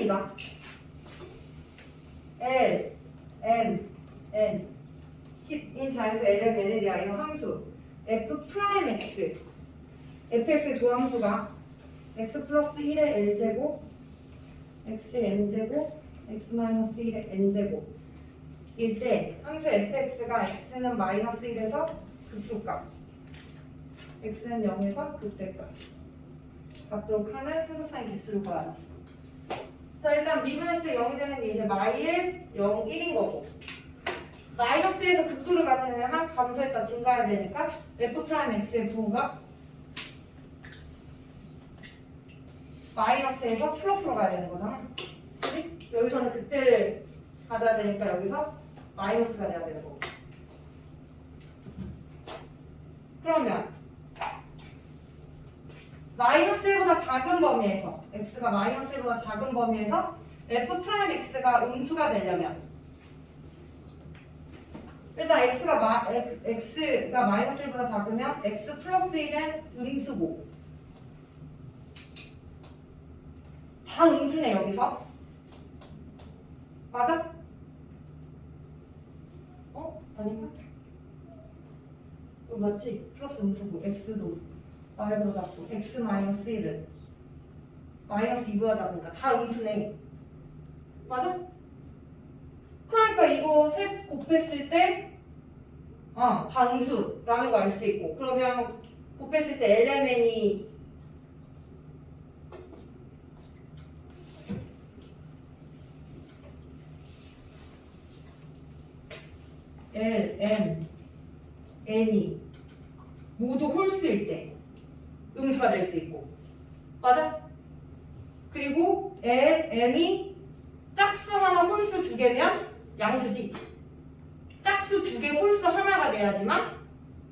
10입니다. L, M, N. 10인 자연수 LMN에 대한 이런 함수. F 프라임 X. Fx의 조함수가 x 플러스 1의 l제곱 x n제곱 x 마이너스 1의 n제곱. 일때 함수 fx가 x는 마이너스 1에서 극소값 x는 0에서 극대값. 갖도록 하는 순서상의 개수를 구하라 자 일단 때 0이 되는 게 이제 마일 0, 1인 거고 마이너스 1에서 극수를 가지려면 감소했다 증가해야 되니까 f 프라임 x의 부호가 마이너스에서 플러스로 가야 되는 거잖아. 그지? 여기서는 그때를 가져야 되니까 여기서 마이너스가 돼야 되는 거고. 그러면 마이너스 1보다 작은 범위에서 x가 마이너스 1보다 작은 범위에서 f 프라임 x가 음수가 되려면 일단 x가 마, x가 마이너스 1보다 작으면 x 플러스 1은 음수고 다 음수네 여기서 맞아? 어? 아닌가? 어, 맞지? 플러스 음수고 x도 y보다 작고 x 마이너스 1은 마이너스 2보다 작으니까 다 음수네 맞아? 그러니까 이거 셋 곱했을 때 어, 다 음수라는 거 알 수 있고 그러면 곱했을 때 LMN이 L, M, N이 모두 홀수일 때 음수가 될 수 있고. 맞아? 그리고 L, M이 짝수 하나 홀수 두 개면 양수지. 짝수 두 개 홀수 하나가 돼야지만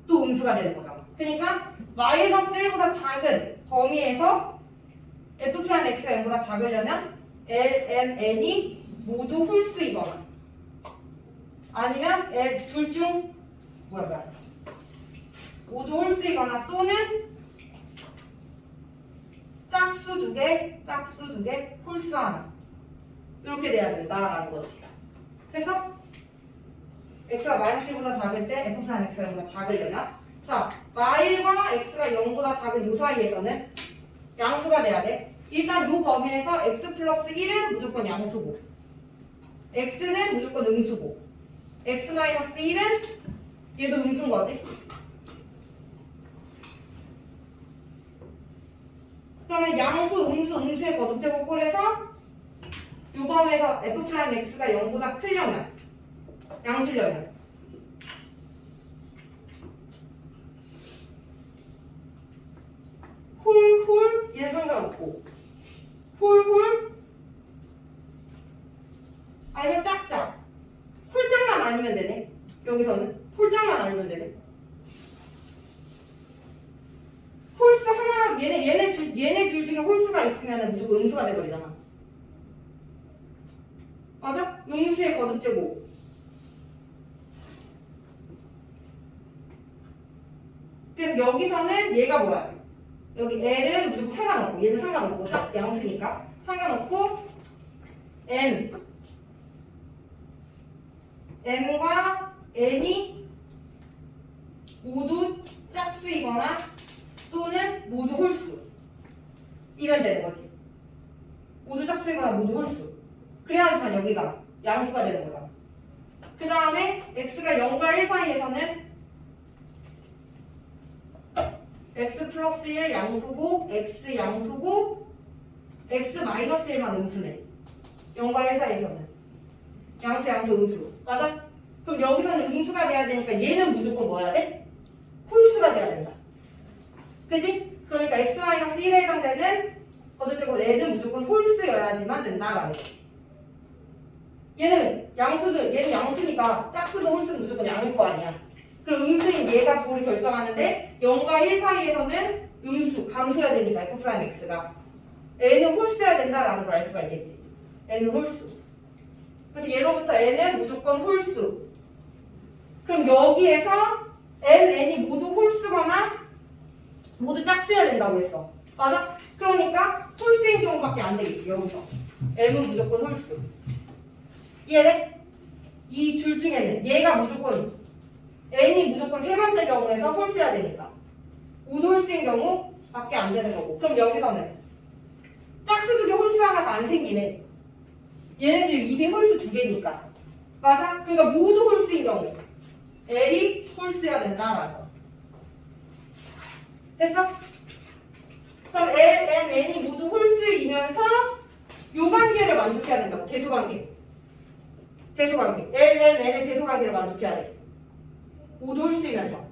또 음수가 되는 거잖아 그러니까 마이너스 1보다 작은 범위에서 F 프라임 X가 0보다 작으려면 L, M, N이 모두 홀수이거나 아니면 둘중 뭐야 뭐야? 모두 홀수이거나 또는 짝수 두 개, 짝수 두 개, 홀수 하나 이렇게 돼야 된다라는 거지. 그래서 x가 마이너스 1보다 작을 때 f 프라임 x가 0보다 작으려면 자 마일과 x가 0보다 작은 이 사이에서는 양수가 돼야 돼. 일단 이 범위에서 x 플러스 1은 무조건 양수고 x는 무조건 음수고 x 마이너스 1은 얘도 음수인 거지. 그러면 양수, 음수, 음수의 거듭제곱 꼴에서 요 범위에서 f 프라임 x가 0보다 크려면 양수려면. 홀홀 얘는 상관없고. 홀홀 아니면 짝짝 홀짝만 아니면 되네 여기서는 홀짝만 아니면 되네 홀수 얘네 얘네 둘 얘네 둘 중에 홀수가 있으면 무조건 음수가 돼버리잖아 맞아? 음수의 거듭제곱 그래서 여기서는 얘가 뭐야? 여기 L은 무조건 상관없고 얘는 상관없고 딱 양수니까 상관없고 N M과 N이 모두 짝수이거나 또는 모두 홀수. 이면 되는 거지. 모두 짝수이거나 모두 홀수. 그래야지만 여기가 양수가 되는 거잖아 그 다음에 x가 0과 1 사이에서는 x 플러스 1 양수고 x 양수고 x 마이너스 1만 음수네. 0과 1 사이에서는. 양수 양수 음수. 맞아? 그럼 여기서는 음수가 돼야 되니까 얘는 무조건 뭐야? 돼? 홀수가 돼야 된다 그지? 그러니까 x 마이너스 1에 해당되는 거듭제곱 얘는 무조건 홀수여야지만 된다라는 거지. 얘는 양수도 얘는 양수니까 짝수도 홀수도 무조건 양일 거 아니야. 그럼 음수인 얘가 부를 결정하는데 0과 1 사이에서는 음수, 감수해야 되니까 f 프라임 x가. n은 홀수해야 된다라는 걸 알 수가 있겠지. n은 홀수 그래서 예로부터 n은 무조건 홀수 그럼 여기에서 m, n이 모두 홀수거나 모두 짝수해야 된다고 했어. 맞아? 그러니까 홀수인 경우밖에 안 되겠지 여기서. M은 무조건 홀수. 이해돼? 이 둘 중에는 얘가 무조건 N이 무조건 세 번째 경우에서 홀수야 되니까. 우도홀수인 경우 밖에 안 되는 거고. 그럼 여기서는 짝수 두 개 홀수 하나가 안 생기네. 얘네들 입이 홀수 두 개니까. 맞아? 그러니까 모두 홀수인 경우 L이 홀수야 된다라고 됐어? 그럼 L, M, N이 모두 홀수이면서 요 관계를 만족해야 된다고. 대소관계. 대소관계. L, M, N의 대소관계를 만족해야 돼. 모두 홀수이면서.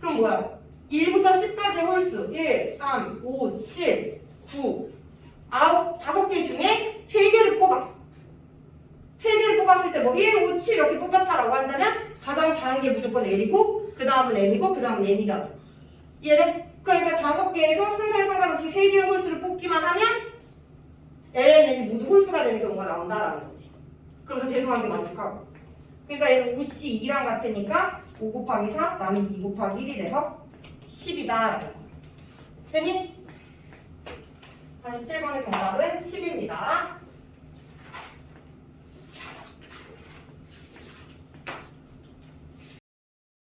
그럼 뭐야? 1부터 10까지 홀수. 1, 3, 5, 7, 9 아홉, 다섯 개 중에 세 개를 뽑아. 세 개를 뽑았을 때 뭐 1, 5, 7 이렇게 뽑았다라고 한다면 가장 작은 게 무조건 L이고 그 다음은 M이고 그 다음은 N이잖아. 이해돼? 그러니까 다섯 개에서 순서에 상관없이 세 개의 홀수를 뽑기만 하면 L, M, N이 모두 홀수가 되는 경우가 나온다라는 거지. 그래서 대소관계 만족하고. 그러니까 얘는 5C 2랑 같으니까 5 곱하기 4 나는 2 곱하기 1이 돼서 10이다 라는 거 됐니? 47번의 정답은 10입니다